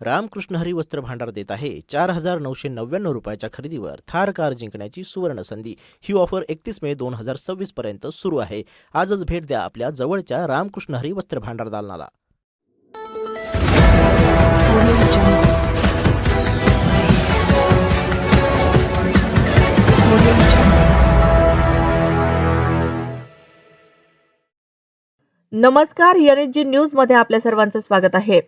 रामकृष्ण हरी वस्त्र भांडार देत आहे. चार हजार नऊशे नव्याण्णव रुपयाच्या खरेदीवर थार कार जिंकण्याची सुवर्ण संधी. ही ऑफर एकतीस मे दोन हजार सव्वीस पर्यंत सुरू आहे. आजच भेट द्या आपल्या जवळच्या रामकृष्ण हरी वस्त्र भांडार दालनाला. नमस्कार जी न्यूजमध्ये आपल्या सर्वांचं स्वागत आहे.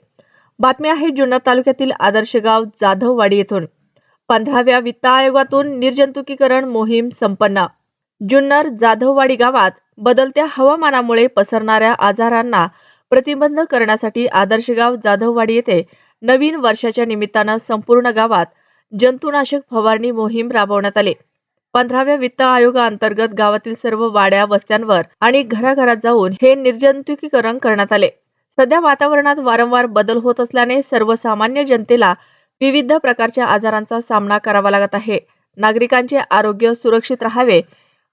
बातमी आहे जुन्नर तालुक्यातील आदर्शगाव जाधववाडी येथून. पंधराव्या वित्त आयोगातून निर्जंतुकीकरण मोहीम संपन्न. जुन्नर जाधववाडी गावात बदलत्या हवामानामुळे पसरणाऱ्या आजारांना प्रतिबंध करण्यासाठी आदर्शगाव जाधववाडी येथे नवीन वर्षाच्या निमित्तानं संपूर्ण गावात जंतुनाशक फवारणी मोहीम राबवण्यात आली. पंधराव्या वित्त आयोगाअंतर्गत गावातील सर्व वाड्या वस्त्यांवर आणि घराघरात जाऊन हे निर्जंतुकीकरण करण्यात आले. सध्या वातावरणात वारंवार बदल होत असल्याने सर्वसामान्य जनतेला विविध प्रकारच्या आजारांचा सामना करावा लागत आहे. नागरिकांचे आरोग्य सुरक्षित राहावे.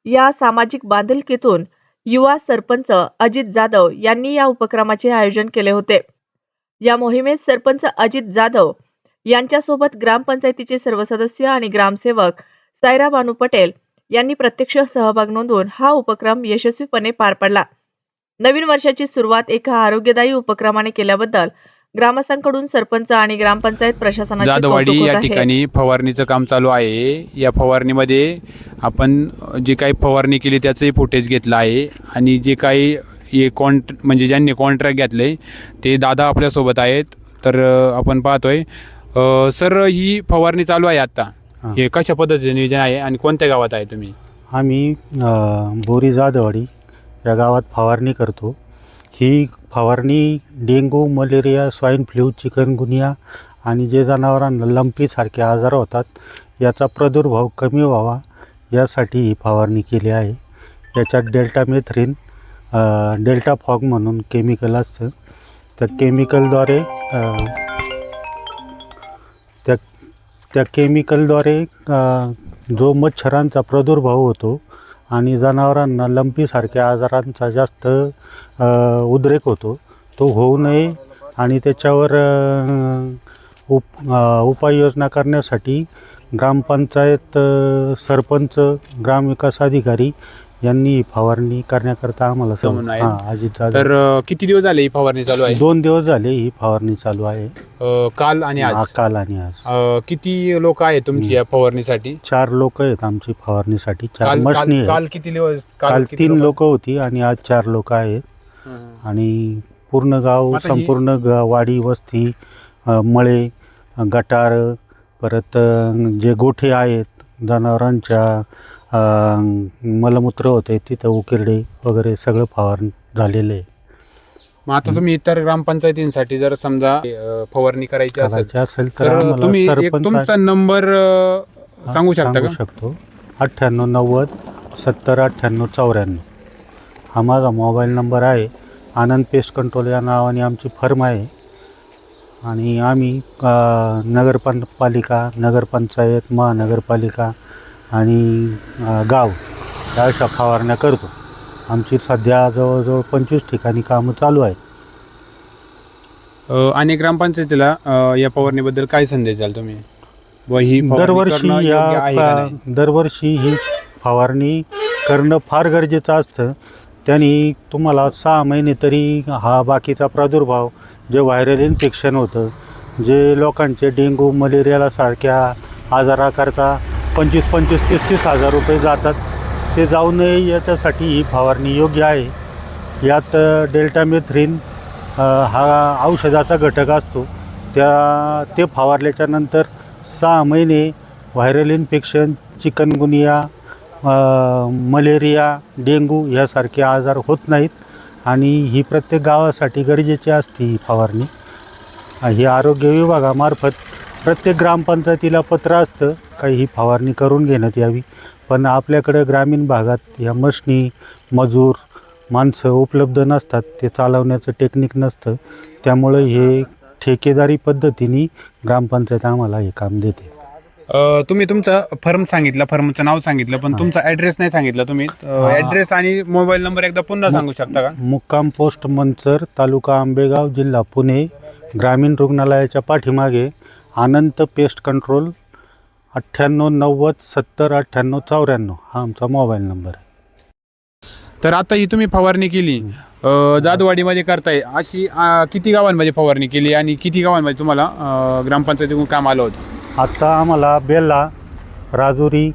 या सामाजिक बांधिलकीतून युवा सरपंच अजित जाधव यांनी या उपक्रमाचे आयोजन केले होते. या मोहिमेत सरपंच अजित जाधव यांच्यासोबत ग्रामपंचायतीचे सर्व सदस्य आणि ग्रामसेवक सायरा बानू पटेल यांनी प्रत्यक्ष सहभाग नोंदवून हा उपक्रम यशस्वीपणे पार पडला. नवीन वर्षाची सुरुवात एका आरोग्यदायी उपक्रमाने केल्याबद्दल ग्रामस्थांकडून सरपंच आणि ग्रामपंचायत प्रशासनाचे जाधववाडी कौतुक होत या. ठिकाणी फवारणीचं काम चालू आहे. या फवारणीमध्ये आपण जी काही फवारणी केली त्याचंही फुटेज घेतलं आहे. आणि जे काही हे कॉन्ट म्हणजे ज्यांनी कॉन्ट्रॅक्ट घेतले ते दादा आपल्यासोबत आहेत. तर आपण पाहतोय सर ही फवारणी चालू आहे आता. हां. कशा पद्धतीचे नियोजन आहे आणि कोणत्या गावात आहे तुम्ही? आम्ही बोरी जाधवाडी या गावात फवारणी करतो. ही फवारणी dengue malaria swine flu chikungunya आणि जे जनावरांना लंपीसारखे आजार होतात याचा प्रादुर्भाव कमी व्हावा यासाठी ही फवारणी केली आहे. याच्यात डेल्टा मेथ्रिन डेल्टा फॉग म्हणून केमिकल असतं. त्या केमिकलद्वारे त्या त्या केमिकलद्वारे जो मच्छरांचा प्रादुर्भाव होतो आणि जनावरांना लंपीसारख्या आजारांचा जास्त उद्रेक होतो. तो होऊ नये आणि त्याच्यावर उप उपाययोजना करण्यासाठी ग्रामपंचायत सरपंच ग्रामविकास अधिकारी यांनी फवारणी करण्याकरता आम्हाला जमून आहे. हां अजित जाधव तर अ, किती दिवस झाले ही फवारणी चालू आहे? दोन दिवस झाले ही फवारणी चालू आहे. अ, काल आणि हा, आज? काल आणि आज. अ, किती लोक आहेत तुमची या फवारणीसाठी? चार लोक आहेत आमची फवारणीसाठी चार काल मशनी काल आहेत. काल किती दिवस काल किती तीन लोकं? होती आणि आज चार लोक आहेत. हं. आणि पूर्ण गाव आता ही- संपूर्ण ग वाडी वस्ती अ, मळे अ, गटार परत अ, जे गोठे आहेत जनावरांच्या मलमूत्र होते तिथं उकिरडे वगैरे सगळं फवारणी झालेलं आहे. मग आता तुम्ही इतर ग्रामपंचायतींसाठी जर समजा अ, फवारणी करायची असेल करायचे असेल तर तर आम्हाला तुम्ही एक सरपंच तुमचा नंबर अ, सांगू शकता सांगू शकतो. अठ्ठ्याण्णव नव्वद सत्तर अठ्ठ्याण्णव चौऱ्याण्णव. हा माझा मोबाईल नंबर आहे. आनंद पेस्ट कंट्रोल या नावाने आमची फर्म आहे. आणि आम्ही अ, नगरपं पालिका नगरपंचायत महानगरपालिका आणि गाव या अशा फवारण्या करतो. आमची सध्या जवळजवळ पंचवीस ठिकाणी कामं चालू आहेत. आणि ग्रामपंचायतीला या फवारणीबद्दल काय संदेश द्याल तुम्ही? व ही दरवर्षी या दरवर्षी ही फवारणी करणं फार गरजेचं असतं. त्यांनी तुम्हाला सहा महिने तरी हा बाकीचा प्रादुर्भाव जे व्हायरल इन्फेक्शन होतं जे लोकांचे डेंग्यू मलेरियाला सारख्या आजाराकरता पंचवीस पंचवीस तीस तीस हजार रुपये जातात. ते जाऊ नये याच्यासाठी ही फवारणी योग्य आहे. यात डेल्टा डेल्टामेथ्रिन हा औषधाचा घटक असतो. त्या ते फवारल्याच्या नंतर सहा महिने viral infection chikungunya malaria dengue यासारखे आजार होत नाहीत आणि ही प्रत्येक गावासाठी गरजेची असते ही फवारणी. ही आरोग्य विभागामार्फत प्रत्येक ग्रामपंचायतीला पत्र असतं. काही ही फवारणी करून घेण्यात यावी. पण आपल्याकडं ग्रामीण भागात या मशनी मजूर माणसं उपलब्ध नसतात ते चालवण्याचं टेक्निक नसतं. त्यामुळं हे ठेकेदारी पद्धतीने ग्रामपंचायत आम्हाला हे काम देते. अ, तुम्ही तुमचा फर्म सांगितलं फर्मचं नाव सांगितलं पण. तुमचा ॲड्रेस नाही सांगितलं तुम्ही. ॲड्रेस आणि मोबाईल नंबर एकदा पुन्हा सांगू शकता का? मुक्काम पोस्ट मंचर तालुका आंबेगाव जिल्हा पुणे ग्रामीण रुग्णालयाच्या पाठीमागे अनंत पेस्ट कंट्रोल अठ्ठ्याण्णव नव्वद सत्तर अठ्ठ्याण्णव चौऱ्याण्णव हा आमचा मोबाईल नंबर आहे. तर आता ही तुम्ही फवारणी केली अ, जादवाडीमध्ये करताय अशी अ, किती गावांमध्ये फवारणी केली आणि किती गावांमध्ये तुम्हाला अ, ग्रामपंचायतीकडून काम आलं होतं? आत्ता आम्हाला बेल्ला राजुरी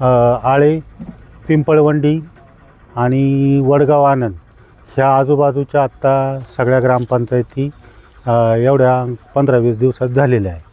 अ, आळे पिंपळवंडी आणि वडगाव आनंद ह्या आजूबाजूच्या आत्ता सगळ्या ग्रामपंचायती अ, एवढ्या पंधरा वीस दिवसात झालेल्या आहे